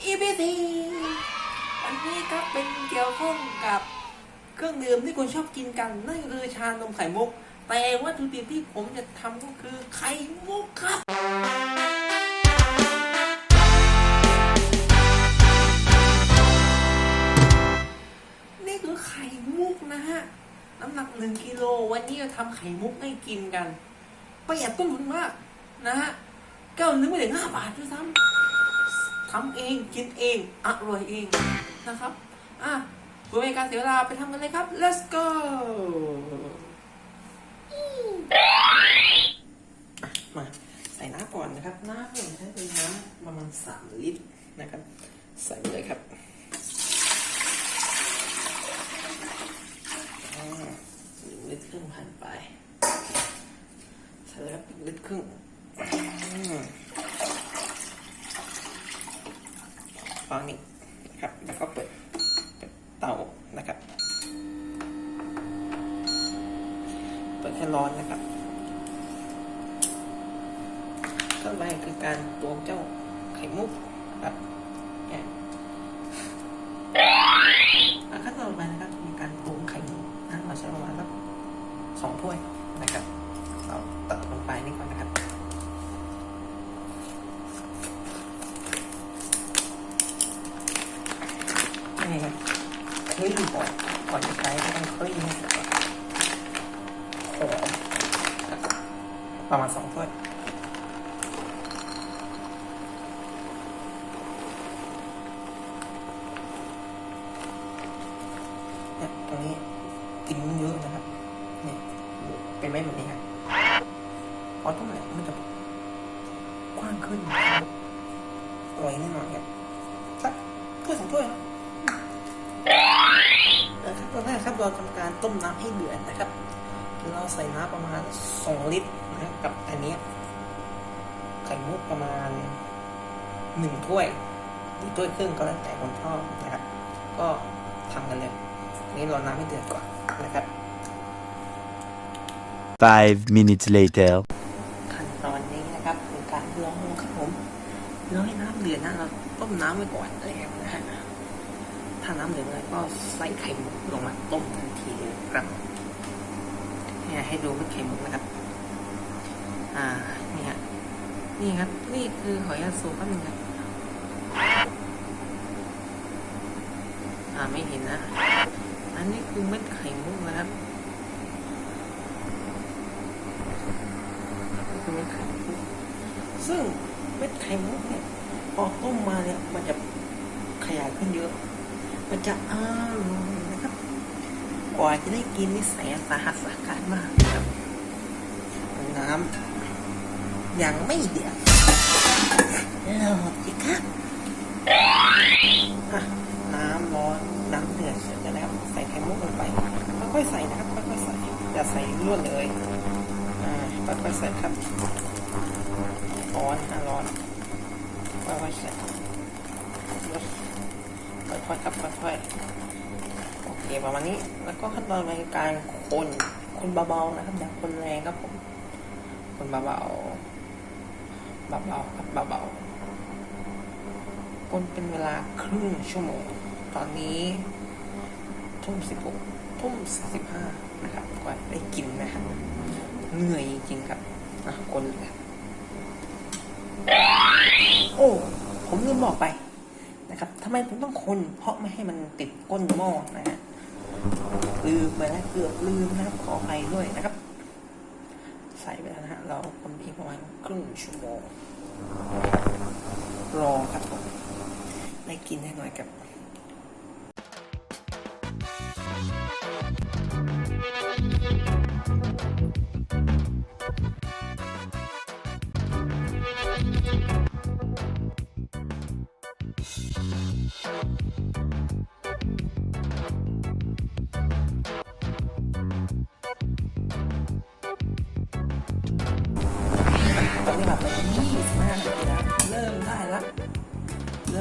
นี่คือว่าเข้าหัว EPT วันนี้ครับเป็นเกี่ยวข้องกับเครื่องดื่มที่คุณชอบกินกัน นั่นคือชานมไข่มุก แต่วัตถุดิบที่ผมจะทำก็คือไข่มุกครับนี่คือไข่มุกนะฮะ น้ำหนักหนึ่งกิโลวันนี้จะทำไข่มุกให้กินกันประหยัดต้นทุนมากนะฮะแก้วนึงไม่ถึงห้าบาทด้วยซ้ำ ทำเองกินเองอร่อยเองนะครับอะเพื่อไม่ให้การเสียเวลาไปทำกันเลยครับ let's go มาใส่น้ำก่อนนะครับ น้ำเนี่ยใช้เป็นน้ำประมาณสามลิตรนะครับ ใส่ไปเลยครับหนึ่งลิตรครึ่งผ่านไป ใส่เลยครับหนึ่งลิตรครึ่งอืม วางนี่นะครับ แล้วก็เปิดเตานะครับ เปิดให้ร้อนนะครับขั้นแรกคือการตวงเจ้าไข่มุกครับเนี่ยอะขั้นต่อไปนะครับมีการตวงไข่มุกนะเราใช้ประมาณสักสองถ้วยนะครับ เราตัดลงไปนี่ก่อนนะครับ นี่ครับค ลี่ก่อนก่อนจะใช้ก็ต้องคลี่ให้เสร็จก่อนหอมประมาณสองถ้วยเนี่ยตรงนี้กินเยอะนะครับเนี่ยเป็นไม่แบบนี้ครับพอต้มเนี่ยมันจะกว้างขึ้นอร่อยแน่นอนครับสักถ้วยสองถ้วยครั บเออครับตอนแรกครับเราทำการต้มน้ำให้เดือดนะครับ เราใส่น้ำประมาณสองลิตรนะครับกับอันเนี้ยไข่มุกประมาณหนึ่งถ้วยหรือถ้วยครึ่งก็แล้วแต่คนชอบนะครับ ก็ทำกันเลยนี่รอน้ำให้เดือดก่อนนะครับ Five minutes later. ขั้นตอนนี้นะครับคือการรองครับผมรอให้น้ำเดือดนะเราต้มน้ำไว้ก่อนแล้วนะฮะ ถ้าน้ำเดือดแล้วก็ใส่ไข่มุกลงมาต้มทันทีเลยครับเนี่ยให้ดูเม็ดไข่มุกนะครับ อ่า นี่ฮะ นี่ครับ นี่คือหอยยาสูแป๊บนึงครับ อ่า ไม่เห็นนะ อันนี้คือเม็ดไข่มุกนะครับคือเม็ดไข่มุกซึ่งเม็ดไข่มุกเนี่ยพอต้มมาเนี่ยมันจะขยายขึ้นเยอะ มันจะอร่อยนะครับ กว่าจะได้กินนี่แสนสาหัสสาการมากนะครับ น้ำยังไม่เดือดเราสิครับอะน้ำร้อนน้ำเดือดเสร็จแล้วนะครับใส่ไข่มุกลงไปค่อยๆใส่นะครับค่อยๆใส่อย่าใส่รวดเลยอ่าค่อยๆใส่ครับร้อนนะร้อนค่อยๆใส่ ค่อยๆครับค่อยๆโอเคประมาณนี้ แล้วก็ขั้นตอนในการคนคนเบาๆนะครับอย่าคนแรงครับผมคนเบาๆเบาๆครับเบาๆคนเป็นเวลาครึ่งชั่วโมง ตอนนี้ทุ่มสิบหกทุ่มสิบห้านะครับกว่าได้กินนะครับเหนื่อยจริงๆครับอะคนเลยโอ้ผมลืมบอกไป นะครับทำไมผมต้องคน เพราะไม่ให้มันติดก้นหม้อนะฮะลืมไปแล้วเกือบลืมนะครับขอไปด้วยนะครับ ใส่ไปแล้วนะฮะเราคนอีกประมาณครึ่งชั่วโมงรอครับผมได้กินแน่นอนครับ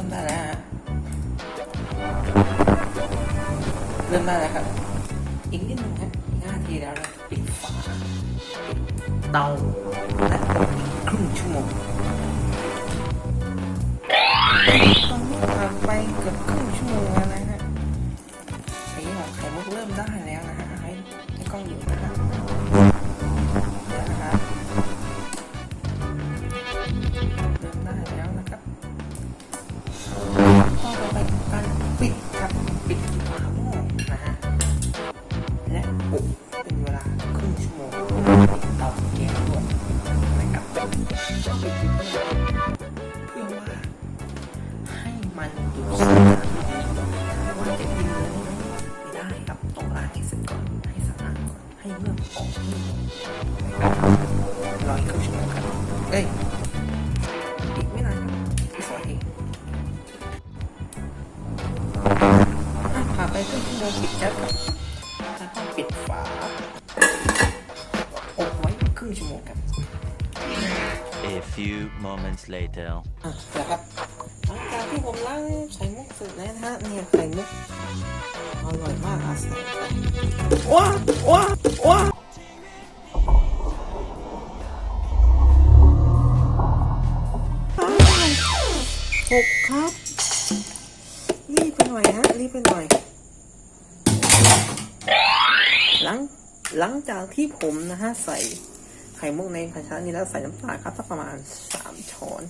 มได้แล้วฮะเริ่มได้แล้วครับ อีกนิดนึงครับหน้าทีแล้วนะปิดฝาเตาและอีกครึ่งชั่วโมงต้องทำไปเกือบครึ่งชั่วโมงแล้ว เอ้ย อีกไม่นานครับที่สองเองอะผ่านไปครึ่งชั่วโมงปิดแก๊สครับแล้วก็ปิดฝาอบไว้ครึ่งชั่วโมงครับ A few moments later. อะนะครับหลังจากที่ผมล้างไข่มุกเสร็จแล้วนะฮะเนี่ยไข่มุกอร่อยมากอาใส่ไปว้าว้าว้า กครับ รีบไปหน่อยฮะ รีบไปหน่อย หลังหลังจากที่ผมนะฮะใส่ไข่มุกในภาชนะนี้แล้วใส่น้ำตาลครับสักประมาณสามช้อน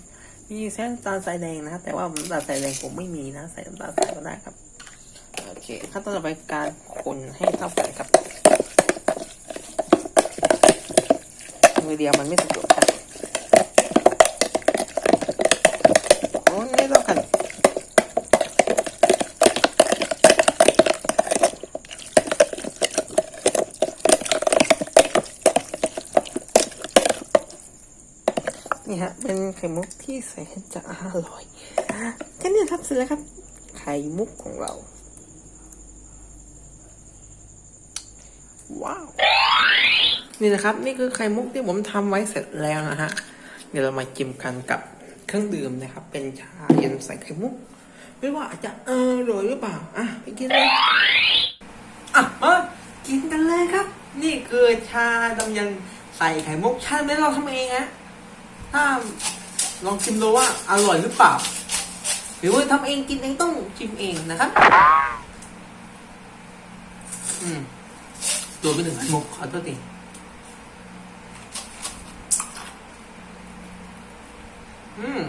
มีแค่น้ำตาลทรายแดงนะครับแต่ว่าน้ำตาลทรายแดงผมไม่มีนะ ใส่น้ำตาลทรายก็ได้ครับโอเคขั้นตอนต่อไปการคนให้เข้ากันครับมือเดียวมันไม่สะดวกครับคนให้เข้ากัน นี่ ฮะ เป็นไข่มุกที่แสนจะอร่อยแค่นี้ครับเสร็จแล้วครับ ไข่มุกของเรา ว้าว นี่นะครับ นี่คือไข่มุกที่ผมทำไว้เสร็จแล้วนะฮะ เดี๋ยวเรามาจิ้มกันกับเครื่องดื่มนะครับ เป็นชาเย็นใส่ไข่มุก ไม่ว่าจะอร่อยหรือเปล่า อะ ไปกินเลยอะมากินกันเลยครับ นี่คือชาดำเย็นใส่ไข่มุกชาไม่เราทำเองฮะ ถ้าลองชิมดูว่าอร่อยหรือเปล่า หรือว่าทำเองกินเองต้องชิมเองนะครับ อืมตัวไปหนึ่งหมกขอโทษทีอืม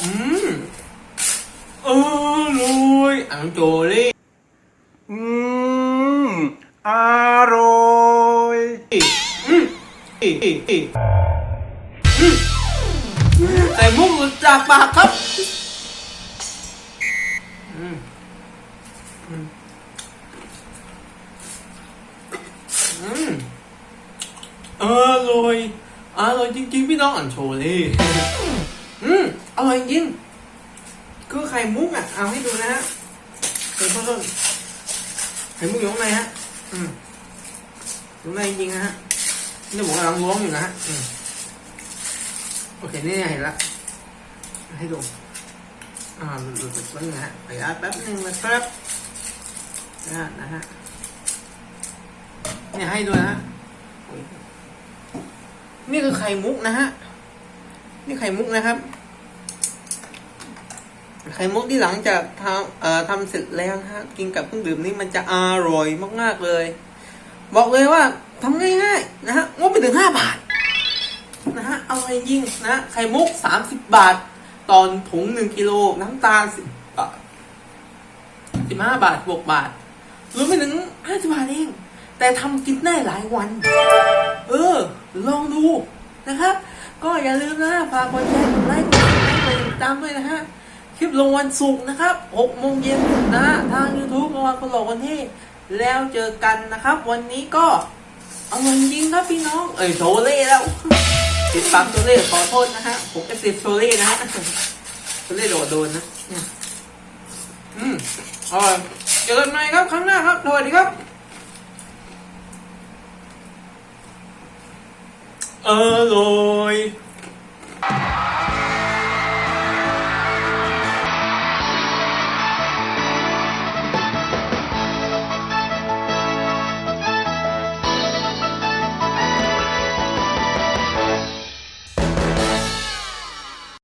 อืมอร่อยอ่างโจลี่ ใส่มุกหลุดจากปากครับอืมอืมอืมอร่อยอร่อยจริงๆ พี่น้องอันโชลี่อืมอร่อยจริงคือไข่มุกอะ เอาให้ดูนะฮะเป็นต้นไข่มุกอยู่ข้างในฮะ อืมตรงในจริงๆนะฮะ นี่ผมกำลังล้วงอยู่นะฮะโอเค นี่เห็นละ ให้ดู อ่าดูดูแป๊บนึงนะฮะขออนุญาตแป๊บนึงนะครับนะนะฮะเนี่ยให้ดูนะฮะ นี่คือไข่มุกนะฮะ นี่ไข่มุกนะครับ ไข่มุกที่หลังจากทำเอ่อทำเสร็จแล้วฮะ กินกับเครื่องดื่มนี่มันจะอร่อยมากๆเลย บอกเลยว่า ทำง่ายๆนะฮะงบไปถึงห้าบาทนะฮะเอาจริงนะฮะไข่มุกสามสิบบาท ตอนถุงหนึ่งกิโลน้ำตาลสิบบาทสิบห้าบาทบวกบาทรวมไปถึงห้าสิบบาทเอง แต่ทำกินได้หลายวัน เออ ลองดูนะครับ ก็อย่าลืมนะฝากกดแชร์กดไลค์กดติดตามกดติดตามด้วยนะฮะคลิปลงวันศุกร์นะครับ6โมงเย็นนะ ทาง YouTube ระวังคนหลอกวันที่ แล้วเจอกันนะครับ วันนี้ก็ อาเงินจริงครับพี่น้อง เอ้ยโซเล่แล้วติดตามโซเล่ขอโทษนะฮะ ผมก็ติดโซเล่นะฮะโซเล่โดดโดนนะ อืมอร่อยเจอกันใหม่ครับครั้งหน้าครับสวัสดีครับ อร่อย